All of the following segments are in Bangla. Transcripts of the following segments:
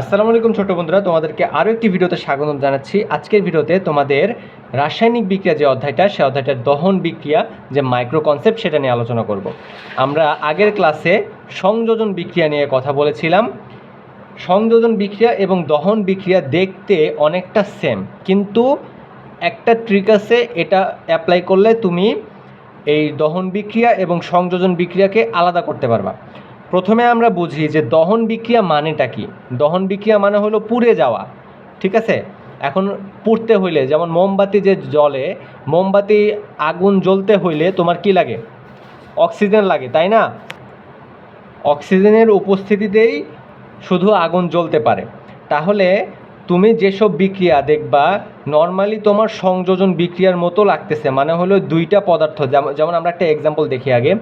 আসসালামু আলাইকুম ছোট বন্ধুরা, তোমাদেরকে আরও একটি ভিডিওতে স্বাগত জানাচ্ছি। আজকের ভিডিওতে তোমাদের রাসায়নিক বিক্রিয়া যে অধ্যায়টা, সে অধ্যায়টার দহন বিক্রিয়া, যে মাইক্রো কনসেপ্ট সেটা নিয়ে আলোচনা করব। আমরা আগের ক্লাসে সংযোজন বিক্রিয়া নিয়ে কথা বলেছিলাম। সংযোজন বিক্রিয়া এবং দহন বিক্রিয়া দেখতে অনেকটা সেম কিন্তু একটা ট্রিক আছে, এটা অ্যাপ্লাই করলে তুমি এই দহন বিক্রিয়া এবং সংযোজন বিক্রিয়াকে আলাদা করতে পারবা। প্রথমে আমরা বুঝি যে দহন বিক্রিয়া মানেটা কি? দহন বিক্রিয়া মানে হলো পুড়ে যাওয়া, ঠিক আছে? এখন পুড়তে হইলে, যেমন মোমবাতি যে জলে মোমবাতি আগুন জ্বলতে হইলে তোমার কি লাগে? অক্সিজেন লাগে, তাই না? অক্সিজেনের উপস্থিতিতেই শুধু আগুন জ্বলতে পারে। তাহলে তুমি যেসব বিক্রিয়া দেখবা নর্মালি তোমার সংযোজন বিক্রিয়ার মতো লাগতেছে। মানে হলো দুইটা পদার্থ। যেমন আমরা একটা এক্সাম্পল দেখি আগে।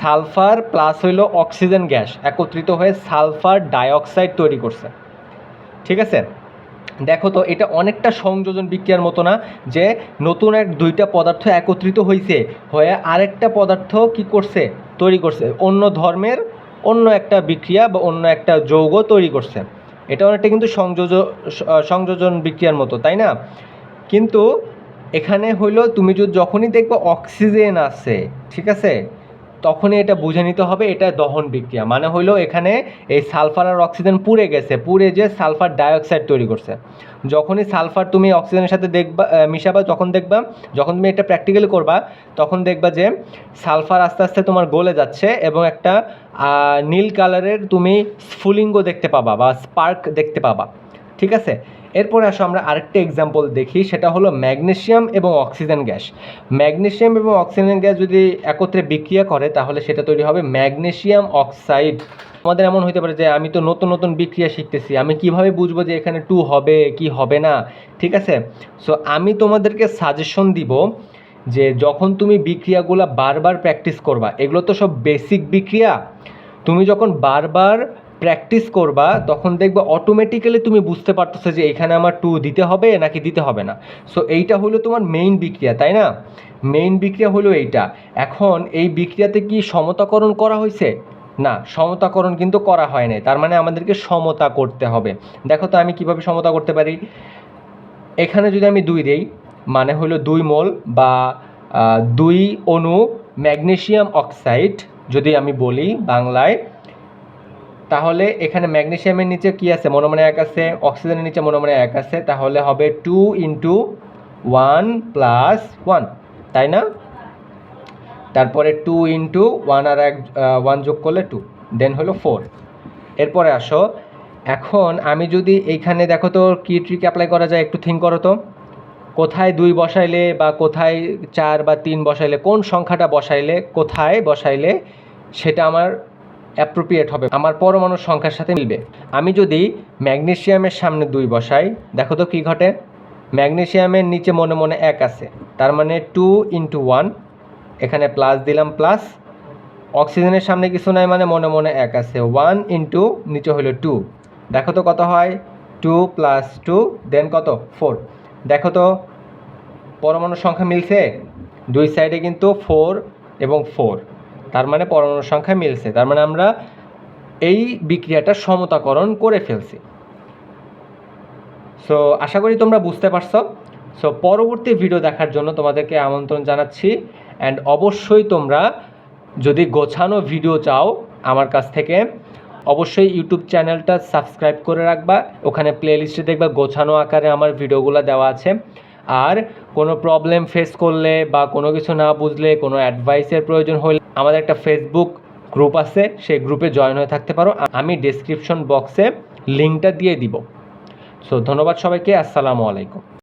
সালফার প্লাস হইল অক্সিজেন গ্যাস একত্রিত হয়ে সালফার ডাইঅক্সাইড তৈরি করছে। ঠিক আছে? দেখো তো, এটা অনেকটা সংযোজন বিক্রিয়ার মতো না, যে নতুন এক দুইটা পদার্থ একত্রিত হয়েছে হয়ে আরেকটা পদার্থ কি করছে? তৈরি করছে। অন্য ধর্মের অন্য একটা বিক্রিয়া বা অন্য একটা যৌগ তৈরি করছে। এটা অনেকটা কিন্তু সংযোজ সংযোজন বিক্রিয়ার মতো, তাই না? কিন্তু এখানে হইল তুমি যখনই দেখবে অক্সিজেন আছে ঠিক আছে? তখনই এটা বুঝে নিতে হবে, এটা দহন বিক্রিয়া। মানে হইল এখানে এই সালফার আর অক্সিজেন পুড়ে গেছে, পুড়ে যে সালফার ডাইঅক্সাইড তৈরি করছে। যখনই সালফার তুমি অক্সিজেনের সাথে দেখবা মিশাবা তখন দেখবা, যখন তুমি এটা প্র্যাকটিক্যালি করবা, তখন দেখবা যে সালফার আস্তে আস্তে তোমার গলে যাচ্ছে এবং একটা নীল কালারের তুমি স্ফুলিঙ্গ দেখতে পাবা বা স্পার্ক দেখতে পাবা। ঠিক আছে? এরপরে আসো আমরা আরেকটা এক্সাম্পল দেখি, সেটা হলো ম্যাগনেশিয়াম এবং অক্সিজেন গ্যাস। ম্যাগনেশিয়াম এবং অক্সিজেন গ্যাস যদি একত্রে বিক্রিয়া করে, তাহলে সেটা তৈরি হবে ম্যাগনেশিয়াম অক্সাইড। আমাদের এমন হতে পারে যে, আমি তো নতুন নতুন বিক্রিয়া শিখতেছি, আমি কীভাবে বুঝব যে এখানে টু হবে, কি হবে না? ঠিক আছে? সো আমি তোমাদেরকে সাজেশন দিব যে, যখন তুমি বিক্রিয়াগুলো বারবার প্র্যাকটিস করবা, এগুলো তো সব বেসিক বিক্রিয়া। তুমি যখন বারবার প্র্যাকটিস করবা, তখন দেখবে অটোমেটিক্যালি তুমি বুঝতে পারতেছো যে এখানে আমার টু দিতে হবে নাকি দিতে হবে না। সো এইটা হলো তোমার মেইন বিক্রিয়া, তাই না? মেইন বিক্রিয়া হলো এইটা। এখন এই বিক্রিয়াতে কি সমতাকরণ করা হয়েছে? না, সমতাকরণ কিন্তু করা হয় নাই। তার মানে আমাদেরকে সমতা করতে হবে। দেখো তো আমি কীভাবে সমতা করতে পারি? এখানে যদি আমি দুই দেই মানে হলো দুই মোল বা দুই অণু ম্যাগনেশিয়াম অক্সাইড, যদি আমি বলি বাংলায় তাহলে এখানে ম্যাগনেশিয়ামের নিচে কি আছে? মনোমনে এক আছে, অক্সিজেনের নিচে মনোমনে এক আছে, তাহলে হবে two into one plus one তাই না? তারপরে টু ইন্টু ওয়ান আর এক ওয়ান যোগ করলে টু দেন হলো ফোর এরপরে আসো, এখন আমি যদি এইখানে দেখো তো কি ট্রিক অ্যাপ্লাই করা যায়, একটু থিঙ্ক করো তো। কোথায় দুই বসাইলে বা কোথায় চার বা তিন বসাইলে, কোন সংখ্যাটা বসাইলে, কোথায় বসাইলে সেটা আমার অ্যাপ্রোপ্রিয়েট হবে। আমার পরমাণুর সংখ্যার সাথে মিলবে। আমি যদি ম্যাগনেসিয়ামের সামনে দুই বসাই, দেখো তো কী ঘটে? ম্যাগনেসিয়ামের নিচে মনে মনে এক আছে। তার মানে টু ইন্টু ওয়ান এখানে প্লাস দিলাম প্লাস অক্সিজেনের সামনে কিছু নাই মানে মনে মনে এক আছে। ওয়ান ইন্টু নিচে হলো টু দেখো তো কত হয়? টু প্লাস টু দেন কত? ফোর দেখো তো পরমাণুর সংখ্যা মিলছে? দুই সাইডে কিন্তু ফোর এবং ফোর তার মানে পরমাণুর সংখ্যা মিলছে। তার মানে আমরা এই বিক্রিয়াটা সমতাকরণ করে ফেলছি। সো আশা করি তোমরা বুঝতে পারছ। সো পরবর্তী ভিডিও দেখার জন্য তোমাদেরকে আমন্ত্রণ জানাচ্ছি। অ্যান্ড অবশ্যই তোমরা যদি গোছানো ভিডিও চাও আমার কাছ থেকে, অবশ্যই ইউটিউব চ্যানেলটা সাবস্ক্রাইব করে রাখবা। ওখানে প্লেলিস্টে দেখবা গোছানো আকারে আমার ভিডিওগুলো দেওয়া আছে। আর কোনো প্রবলেম ফেস করলে বা কোনো কিছু না বুঝলে, কোনো অ্যাডভাইসের প্রয়োজন হলে আমাদের একটা ফেসবুক গ্রুপ আছে, সেই গ্রুপে জয়েন হয়ে থাকতে পারো। আমি ডেসক্রিপশন বক্সে লিঙ্কটা দিয়ে দিব। সো ধন্যবাদ সবাইকে, আসসালামু আলাইকুম।